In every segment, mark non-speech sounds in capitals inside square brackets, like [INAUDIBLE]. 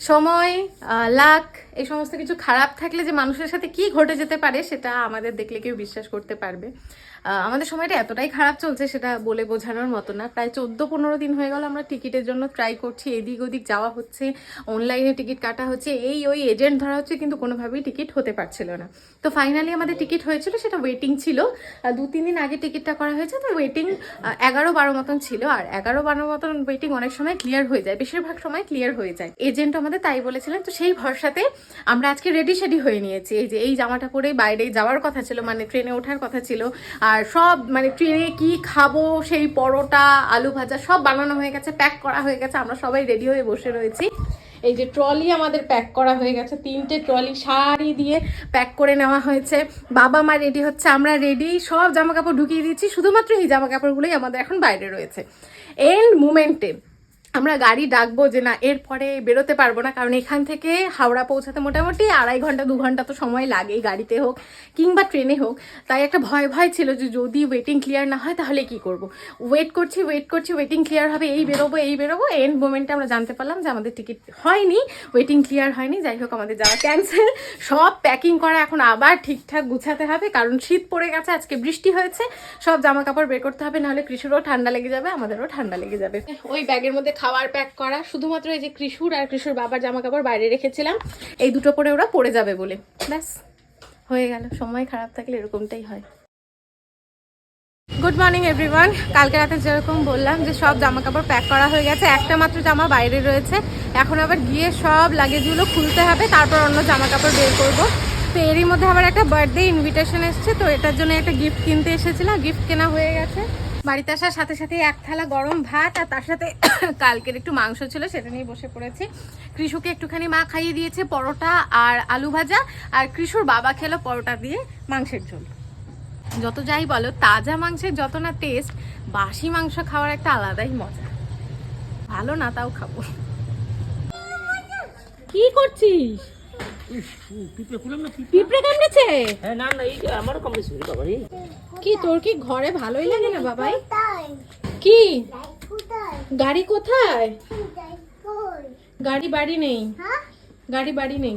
সময় লাক এই সমস্ত কিছু খারাপ থাকলে যে মানুষের সাথে কি ঘটে যেতে পারে সেটা আমাদের দেখলে কেউ বিশ্বাস করতে পারবে। আমাদের সময়টা এতটাই খারাপ চলছে সেটা বলে বোঝানোর মতো না। প্রায় চোদ্দ পনেরো দিন হয়ে গেল আমরা টিকিটের জন্য ট্রাই করছি, এদিক ওদিক যাওয়া হচ্ছে অনলাইনে টিকিট কাটা হচ্ছে, এই ওই এজেন্ট ধরা হচ্ছে কিন্তু কোনোভাবেই টিকিট হতে পারছিল না। তো ফাইনালি আমাদের টিকিট হয়েছিল, সেটা ওয়েটিং ছিল। দু তিন দিন আগে টিকিটটা করা হয়েছে, তো ওয়েটিং এগারো বারো মতন ছিল। আর এগারো বারো মতন ওয়েটিং অনেক সময় ক্লিয়ার হয়ে যায়, বেশিরভাগ সময় ক্লিয়ার হয়ে যায়। এজেন্ট আমাদের তাই বলেছিলেন, তো সেই ভরসাতে আমরা আজকে রেডি শেডি হয়ে নিয়েছি। এই যে এই জামাটা পরে বাইরে যাওয়ার কথা ছিল মানে ট্রেনে ওঠার কথা ছিল। আর সব মানে ট্রেনে কি খাব, সেই পরোটা, আলু ভাজা সব বানানো হয়ে গেছে প্যাক করা হয়ে গেছে। আমরা সবাই রেডি হয়ে বসে রয়েছি। এই যে ট্রলি আমাদের প্যাক করা হয়ে গেছে। তিনটে ট্রলি শাড়ি দিয়ে প্যাক করে নেওয়া হয়েছে। বাবা মা রেডি হচ্ছে, আমরা রেডি সব জামা কাপড় ঢুকিয়ে দিচ্ছি শুধুমাত্র এই জামা কাপড়গুলোই আমাদের এখন বাইরে রয়েছে। এন্ড মুমেন্টে আমরা গাড়ি ডাকবো যে না, এরপরে বেরোতে পারব না, কারণ এখান থেকে হাওড়া পৌঁছাতে মোটামুটি আড়াই ঘণ্টা, দু ঘণ্টা তো সময় লাগেই গাড়িতে হোক কিংবা ট্রেনে হোক। তাই একটা ভয় ভয় ছিল যে যদি ওয়েটিং ক্লিয়ার না হয় তাহলে কি করব? ওয়েট করছি ওয়েট করছি ওয়েটিং ক্লিয়ার হবে, এই বেরোবো এই বেরোবো এন্ড মোমেন্টে আমরা জানতে পারলাম যে আমাদের টিকিট হয়নি ওয়েটিং ক্লিয়ার হয়নি, যাই হোক আমাদের যাওয়া ক্যান্সেল সব প্যাকিং করা এখন আবার ঠিকঠাক গুছাতে হবে, কারণ শীত পড়ে গেছে, আজকে বৃষ্টি হয়েছে, সব জামা কাপড় বের করতে হবে, নাহলে কৃষিরও ঠান্ডা লেগে যাবে, আমাদেরও ঠান্ডা লেগে যাবে। ওই ব্যাগের মধ্যে খাবার প্যাক করা। শুধুমাত্র এই যে কৃষুর আর কৃষুর বাবার জামা কাপড় বাইরে রেখেছিলাম। এই দুটো পরে ওরা পড়ে যাবে বলে। ব্যাস, হয়ে গেল। সময় খারাপ থাকলে এরকমটাই হয়। গুড মর্নিং এভরিওয়ান কালকে রাতে যেরকম বললাম যে সব জামা কাপড় প্যাক করা হয়ে গেছে। একটা মাত্র জামা বাইরে রয়েছে। এখন আবার গিয়ে সব লাগেজগুলো খুলতে হবে। তারপর অন্য জামা কাপড় বের করব। তো এরই মধ্যে আবার একটা বার্থডে ইনভিটেশন এসছে। তো এটার জন্য একটা গিফট কিনতে এসেছিলাম। গিফট কেনা হয়ে গেছে। বাড়িতে আসার সাথে সাথে এক থালা গরম ভাত আর তার সাথে [COUGHS] কালকের একটু মাংস ছিল, সেটা নিয়ে বসে পড়েছি। কৃষুকে একটুখানি মা খাইয়ে দিয়েছে পরোটা আর আলু ভাজা আর কৃষুর বাবা খেলো পরোটা দিয়ে মাংসের ঝোল। যত যাই বলো, তাজা মাংসের যত না টেস্ট বাসি মাংস খাওয়ার একটা আলাদাই মজা। ভালো না, তাও খাব। কি করছিস? পিঁপড়ে কামড়েছে? হ্যাঁ না না এই যে আমারও বাবা রে কি তোর কি ঘরে ভালোই লাগে না বাবাই? কি? গাড়ি কোথায়? গাড়ি বাড়ি নেই। গাড়ি বাড়ি নেই।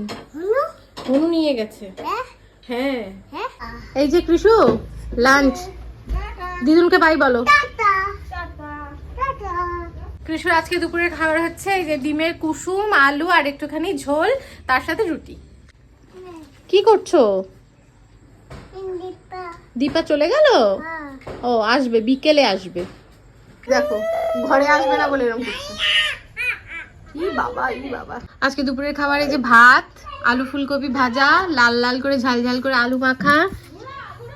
অনু নিয়ে গেছে। হ্যাঁ? এই যে কৃষু লাঞ্চ দিদুনকে বাই বলো। কৃষুর আজকে দুপুরের খাবার হচ্ছে এই যে ডিমের কুসুম আলু আর একটুখানি ঝোল তার সাথে রুটি। কি করছ? দীপা চলে গেল? ও আসবে বিকেলে আসবে। দেখো ঘরে আসবে না বলে এরকম করছে। বাবা বাবা। আজকে দুপুরের খাবারে যে ভাত আলু ফুলকপি ভাজা লাল লাল করে ঝাল ঝাল করে আলু মাখা।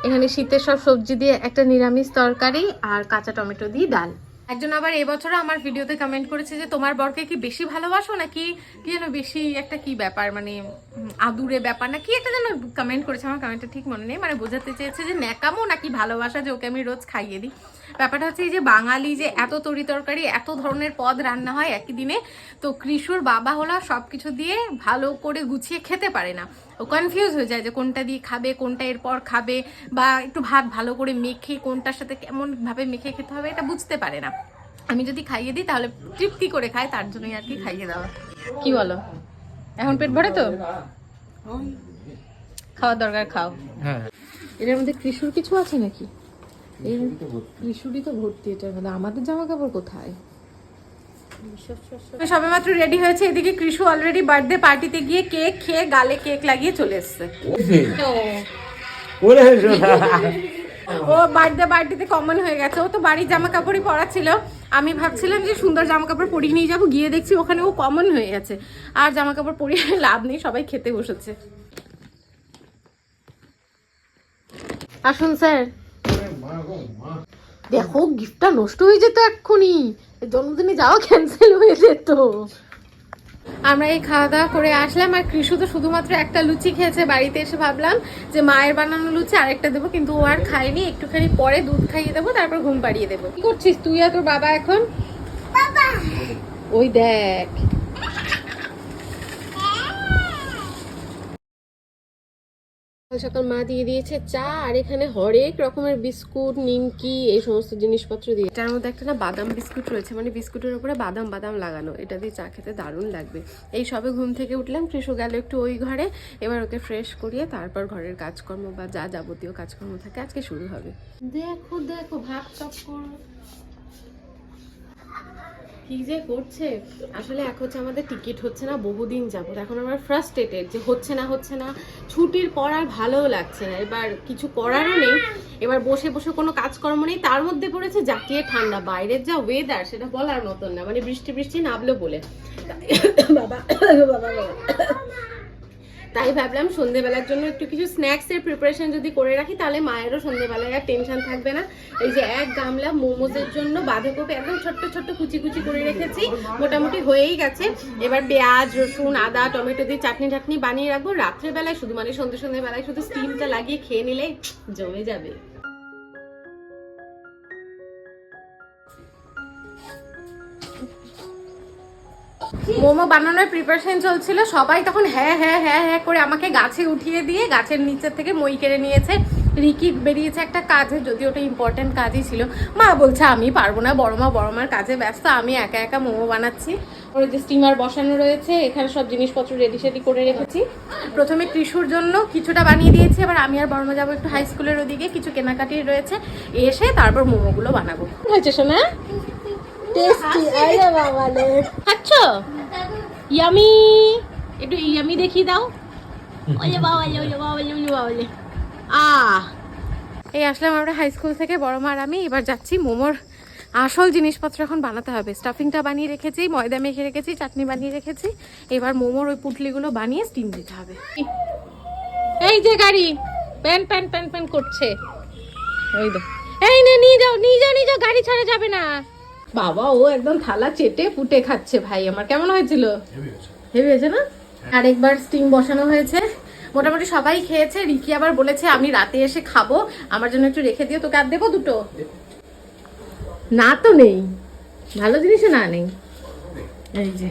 এখানে শীতের সব সবজি দিয়ে একটা নিরামিষ তরকারি আর কাঁচা টমেটো দিয়ে ডাল। একজন আবার এবছর আমার ভিডিওতে কমেন্ট করেছে যে, তোমার বরকে কি বেশি ভালোবাসো নাকি কি যেন বেশি একটা কি ব্যাপার মানে আদুরে ব্যাপার? না, কি একটা যেন কমেন্ট করেছে, আমার কমেন্টটা ঠিক মনে নেই। মানে বোঝাতে চেয়েছে যে, ন্যাকামো নাকি ভালোবাসা যে ওকে আমি রোজ খাইয়ে দিই। ব্যাপারটা হচ্ছে এই যে, বাঙালি যে এত তরি তরকারি, এত ধরনের পদ রান্না হয় একই দিনে, তো কৃষুর বাবা হলো সব কিছু দিয়ে ভালো করে গুছিয়ে খেতে পারে না। কনফিউজ হয়ে যায় যে কোনটা দিয়ে খাবে কোনটা এরপর খাবে বা একটু ভাত ভালো করে মেখে কোনটার সাথে কেমন ভাবে মেখে খেতে হবে এটা বুঝতে পারে না। আমি যদি খাইয়ে দিই তাহলে তৃপ্তি করে খায় তার জন্যই আর কি খাইয়ে দেওয়া। কি বলো? এখন পেট ভরে তো? খাওয়ার দরকার খাও। হ্যাঁ। এটার মধ্যে কৃষুর কিছু আছে নাকি? কৃষুরই তো ভর্তি এটার মধ্যে আমাদের জামা কাপড় কোথায়? সবে মাত্র রেডি হয়েছে। এদিকে কৃষু অলরেডি বার্থডে পার্টিতে গিয়ে কেক খেয়ে গালে কেক লাগিয়ে চলে এসছে। ও বার্থডে পার্টিতে কমন হয়ে গেছে। ও তো বাড়ির জামা কাপড়ই পরা ছিল আমি ভাবছিলাম যে সুন্দর জামা কাপড় পরিয়ে নিয়ে যাব। গিয়ে দেখছি ওখানে ও কমন হয়ে গেছে। আর জামা কাপড় পরিয়ে লাভ নেই সবাই খেতে বসেছে। আসুন স্যার। দেখো গিফটটা নষ্ট হয়ে যেত এক্ষুনি। জন্মদিনে যাওয়া ক্যান্সেল হয়ে যেত। আমরা এই খাওয়া দাওয়া করে আসলাম আর কৃষু তো শুধুমাত্র একটা লুচি খেয়েছে। বাড়িতে এসে ভাবলাম যে মায়ের বানানো লুচি আরেকটা দেবো কিন্তু ও আর খায়নি। একটুখানি পরে দুধ খাইয়ে দেবো তারপর ঘুম পাড়িয়ে দেবো। কি করছিস তুই আর তোর বাবা এখন? ওই দেখ সকাল মা দিয়ে দিয়েছে চা, আর এখানে হরেক রকমের বিস্কুট, নিমকি, এই সমস্ত জিনিসপত্র দিয়ে। এটার মধ্যে একটা না বাদাম বিস্কুট রয়েছে মানে বিস্কুটের উপরে বাদাম বাদাম লাগানো। এটা দিয়ে চা খেতে দারুণ লাগবে। এই সবে ঘুম থেকে উঠলাম, কৃষু গেল একটু ওই ঘরে। এবার ওকে ফ্রেশ করিয়ে তারপর ঘরের কাজকর্ম বা যা যাবতীয় কাজকর্ম থাকে আজকে শুরু হবে। দেখো দেখো, ভাত করো। কি যে করছে? আসলে এক হচ্ছে আমাদের টিকিট হচ্ছে না, বহুদিন যাব এখন আমার ফ্রাস্ট্রেটেড যে হচ্ছে না হচ্ছে না। ছুটির পর আর ভালোও লাগছে না। এবার কিছু করারও নেই। এবার বসে বসে কোনো কাজকর্ম নেই। তার মধ্যে পড়েছে জাকিয়ে ঠান্ডা। বাইরের যা ওয়েদার সেটা বলার মতন না। মানে বৃষ্টি বৃষ্টি নামলো বলে। বাবা বাবা। তাই ভাবলাম সন্ধ্যেবেলার জন্য একটু কিছু স্ন্যাক্স এর প্রিপারেশন যদি করে রাখি, তাহলে মায়েরও সন্ধ্যেবেলায় আর টেনশন থাকবে না। এই যে এক গামলা মোমোজের জন্য বাঁধাকপি একদম ছোট্ট ছোট্ট কুচি কুচি করে রেখেছি, মোটামুটি হয়েই গেছে। এবার পেঁয়াজ, রসুন, আদা, টমেটো দিয়ে চাটনি টাটনি বানিয়ে রাখব। রাত্রেবেলায় শুধু মানে সন্ধ্যে সন্ধ্যেবেলায় শুধু স্টিমটা লাগিয়ে খেয়ে নিলে জমে যাবে। মোমো বানানোর প্রিপারেশন চলছিল। সবাই তখন হ্যাঁ হ্যাঁ হ্যাঁ হ্যাঁ করে আমাকে গাছে উঠিয়ে দিয়ে গাছের নিচের থেকে মই কেড়ে নিয়েছে। রিকি বেরিয়েছে একটা কাজে যদি ওটা ইম্পর্টেন্ট কাজই ছিল। মা বলছে, আমি পারব না, বড় মা, বড় মার কাজে ব্যস্ত, আমি একা একা মোমো বানাচ্ছি। ওর যে স্টিমার বসানো রয়েছে, এখানে সব জিনিসপত্র রেডি সেডি করে রেখেছি। প্রথমে ত্রিশুর জন্য কিছুটা বানিয়ে দিয়েছি, এবার আমি আর বড় মা যাব একটু হাই স্কুলের ওদিকে, কিছু কেনাকাটি রয়েছে, এসে তারপর মোমোগুলো বানাবো। হয়েছে শোনা টেস্টি আরে বাবা রে। খাচ্ছ? ইয়ামি একটু ইয়ামি দেখিয়ে দাও। ওলে বাবা ওলে ওলে বাবা ওলে ওলে বাবা ওলে আ এই আসলাম আমরা হাই স্কুল থেকে বড় মার আমি। এবার যাচ্ছি মোমোর আসল জিনিসপত্র এখন বানাতে হবে। স্টাফিংটা বানিয়ে রেখেছি ময়দা মেখে রেখেছি চাটনি বানিয়ে রেখেছি। এবার মোমোর ওই পুটলিগুলো বানিয়ে স্টিম দিতে হবে। এই যে গাড়ি প্যান প্যান প্যান প্যান করছে। ওই দে। এই নে নিয়ে যাও নিয়ে যাও নিয়ে যাও গাড়ি ছাড়া যাবে না। বাবা ও একদম থালা চেটে পুটে খাচ্ছে ভাই আমার। কেমন হয়েছিল? হেভি হয়েছে। না? আরেকবার স্টিম বসানো হয়েছে। মোটামুটি সবাই খেয়েছে। রিকি আবার বলেছে আমি রাতে এসে খাব। আমার জন্য একটু রেখে দিও তোকে আর দেবো দুটো। না তো নেই। ভালো জিনিসও না নেই। এই যে।